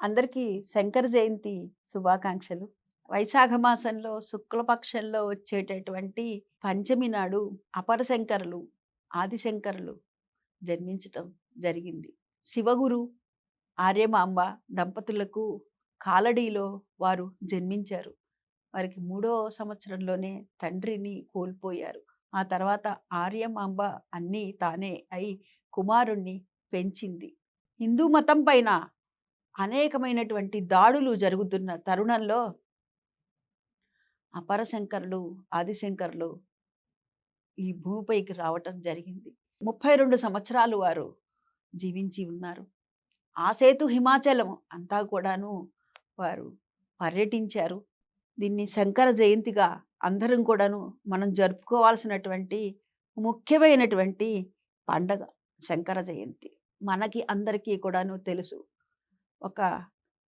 అందరికీ శంకర జయంతి శుభాకాంక్షలు. వైశాఖ మాసంలో శుక్లపక్షంలో వచ్చేటటువంటి పంచమి నాడు అపర శంకరులు ఆదిశంకరులు జన్మించటం జరిగింది. శివగురు ఆర్యమాంబ దంపతులకు కాలడీలో వారు జన్మించారు. వారికి మూడో సంవత్సరంలోనే తండ్రిని కోల్పోయారు. ఆ తర్వాత ఆర్యమాంబ అన్నీ తానే అయి కుమారుణ్ణి పెంచింది. హిందూ మతం పైన అనేకమైనటువంటి దాడులు జరుగుతున్న తరుణంలో అపరశంకరులు ఆదిశంకరులు ఈ భూమిపైకి రావటం జరిగింది. ముప్పై రెండు సంవత్సరాలు వారు జీవించి ఉన్నారు. ఆ సేతు హిమాచలం అంతా కూడాను వారు పర్యటించారు. దీన్ని శంకర జయంతిగా అందరం కూడాను మనం జరుపుకోవాల్సినటువంటి ముఖ్యమైనటువంటి పండగ శంకర జయంతి. మనకి అందరికీ కూడాను తెలుసు. ఒక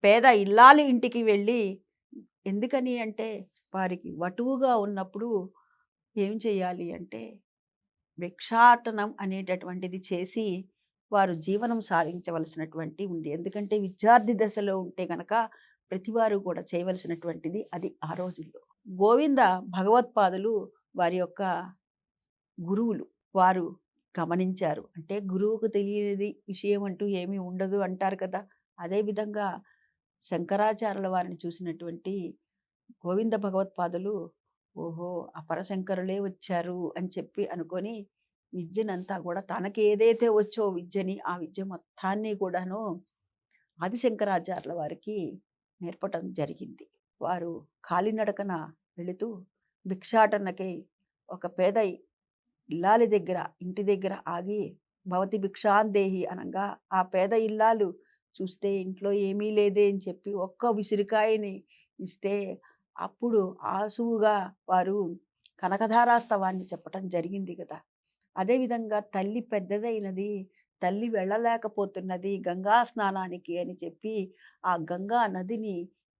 పేద ఇల్లాలి ఇంటికి వెళ్ళి ఎందుకని అంటే వారికి వటువుగా ఉన్నప్పుడు ఏం చేయాలి అంటే భిక్షాటనం అనేటటువంటిది చేసి వారు జీవనం సాగించవలసినటువంటి ఉంది. ఎందుకంటే విద్యార్థి దశలో ఉంటే కనుక ప్రతివారు కూడా చేయవలసినటువంటిది అది ఆ రోజుల్లో. గోవింద భగవత్పాదులు వారి యొక్క గురువులు వారు గమనించారు. అంటే గురువుకు తెలియనిది విషయం అంటూ ఏమీ ఉండదు అంటారు కదా. అదేవిధంగా శంకరాచార్యుల వారిని చూసినటువంటి గోవింద భగవత్పాదులు ఓహో! అపరశంకరులే వచ్చారు అని చెప్పి అనుకొని విద్యనంతా కూడా తనకి ఏదైతే వచ్చో విద్యని ఆ విద్య మొత్తాన్ని కూడాను ఆదిశంకరాచార్యుల వారికి నేర్పటం జరిగింది. వారు కాలినడకన వెళుతూ భిక్షాటనకై ఒక పేద ఇల్లాలి దగ్గర ఇంటి దగ్గర ఆగి భవతి భిక్షాందేహి అనగా ఆ పేద ఇల్లాలు చూస్తే ఇంట్లో ఏమీ లేదే అని చెప్పి ఒక్క విసిరికాయని ఇస్తే అప్పుడు ఆసువుగా వారు కనకధారాస్తవాన్ని చెప్పటం జరిగింది కదా! అదేవిధంగా తల్లి పెద్దదైనది తల్లి వెళ్ళలేకపోతున్నది గంగా స్నానానికి అని చెప్పి ఆ గంగా నదిని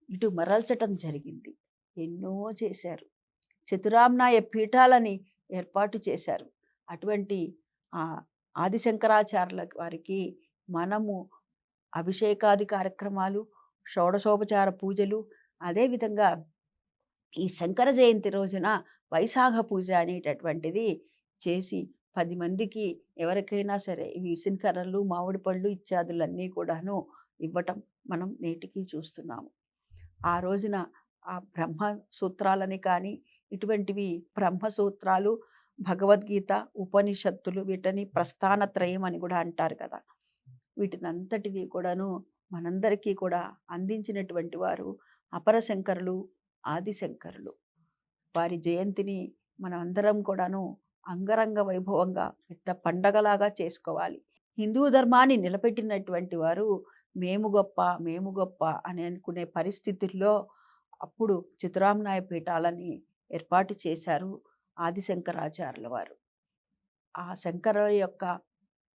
ఇటు మరల్చటం జరిగింది. ఎన్నో చేశారు. చతురామ్నాయ పీఠాలని ఏర్పాటు చేశారు. అటువంటి ఆ ఆదిశంకరాచార్యుల వారికి మనము అభిషేకాది కార్యక్రమాలు షోడశోపచార పూజలు అదేవిధంగా ఈ శంకర జయంతి రోజున వైశాఖ పూజ అనేటటువంటిది చేసి పది మందికి ఎవరికైనా సరే ఈ విసినకర్రలు మామిడి పళ్ళు ఇత్యాదులన్నీ కూడాను ఇవ్వటం మనం నేటికి చూస్తున్నాము. ఆ రోజున ఆ బ్రహ్మ సూత్రాలని కానీ ఇటువంటివి బ్రహ్మ సూత్రాలు భగవద్గీత ఉపనిషత్తులు వీటిని ప్రస్థానత్రయం అని కూడా అంటారు కదా. వీటిని కూడాను మనందరికీ కూడా అందించినటువంటి వారు అపరశంకరులు ఆదిశంకరులు వారి జయంతిని మనమందరం కూడాను అంగరంగ వైభవంగా పెద్ద పండగలాగా చేసుకోవాలి. హిందూ ధర్మాన్ని నిలబెట్టినటువంటి వారు మేము గొప్ప మేము గొప్ప అని అనుకునే పరిస్థితుల్లో అప్పుడు చితురామనాయ పీఠాలని ఏర్పాటు చేశారు ఆదిశంకరాచార్యుల వారు. ఆ శంకర యొక్క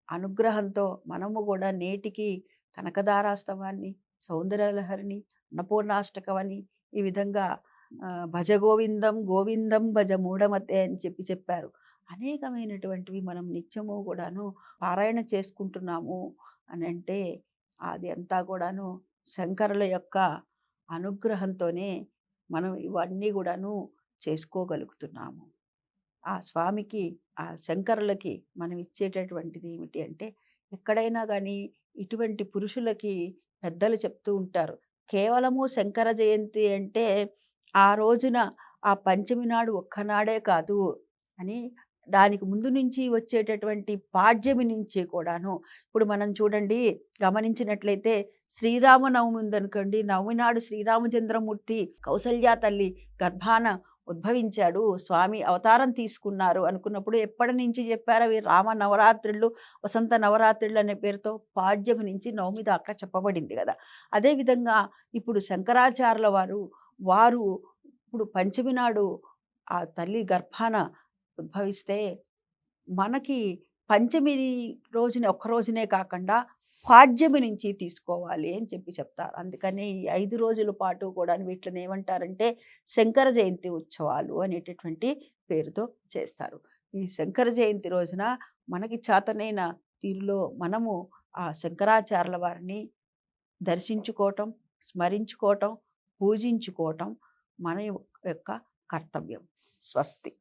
అనుగ్రహంతో మనము కూడా నేటికి కనకదారాస్తవాన్ని సౌందర్యలహరిని అన్నపూర్ణాష్టకమని ఈ విధంగా భజ గోవిందం గోవిందం భజ మూఢమతే అని చెప్పి చెప్పారు. అనేకమైనటువంటివి మనం నిత్యము కూడాను పారాయణ చేసుకుంటున్నాము అని అంటే అది అంతా కూడాను శంకరుల యొక్క అనుగ్రహంతోనే మనం ఇవన్నీ కూడాను చేసుకోగలుగుతున్నాము. ఆ స్వామికి ఆ శంకరులకి మనం ఇచ్చేటటువంటిది ఏమిటి అంటే ఎక్కడైనా కానీ ఇటువంటి పురుషులకి పెద్దలు చెప్తూ ఉంటారు. కేవలము శంకర జయంతి అంటే ఆ రోజున ఆ పంచమి నాడు ఒక్కనాడే కాదు అని దానికి ముందు నుంచి వచ్చేటటువంటి పాడ్యమి నుంచి కూడాను. ఇప్పుడు మనం చూడండి గమనించినట్లయితే శ్రీరామనవమి ఉందనుకోండి నవమి నాడు శ్రీరామచంద్రమూర్తి కౌసల్యా తల్లి గర్భాన ఉద్భవించాడు. స్వామి అవతారం తీసుకున్నారు అనుకున్నప్పుడు ఎప్పటి నుంచి చెప్పారు అవి? రామ నవరాత్రులు వసంత నవరాత్రులు అనే పేరుతో పాడ్యమి నుంచి నవమి దాకా చెప్పబడింది కదా. అదేవిధంగా ఇప్పుడు శంకరాచార్యుల వారు వారు ఇప్పుడు పంచమి నాడు ఆ తల్లి గర్భాన ఉద్భవిస్తే మనకి పంచమి రోజున ఒక్క రోజునే కాకుండా పాడ్యమి నుంచి తీసుకోవాలి అని చెప్పి చెప్తారు. అందుకని ఈ ఐదు రోజుల పాటు కూడా వీటిని ఏమంటారంటే శంకర జయంతి ఉత్సవాలు అనేటటువంటి పేరుతో చేస్తారు. ఈ శంకర జయంతి రోజున మనకి చేతనైన తీరులో మనము ఆ శంకరాచార్యుల వారిని దర్శించుకోవటం స్మరించుకోవటం పూజించుకోవటం మన యొక్క కర్తవ్యం. స్వస్తి.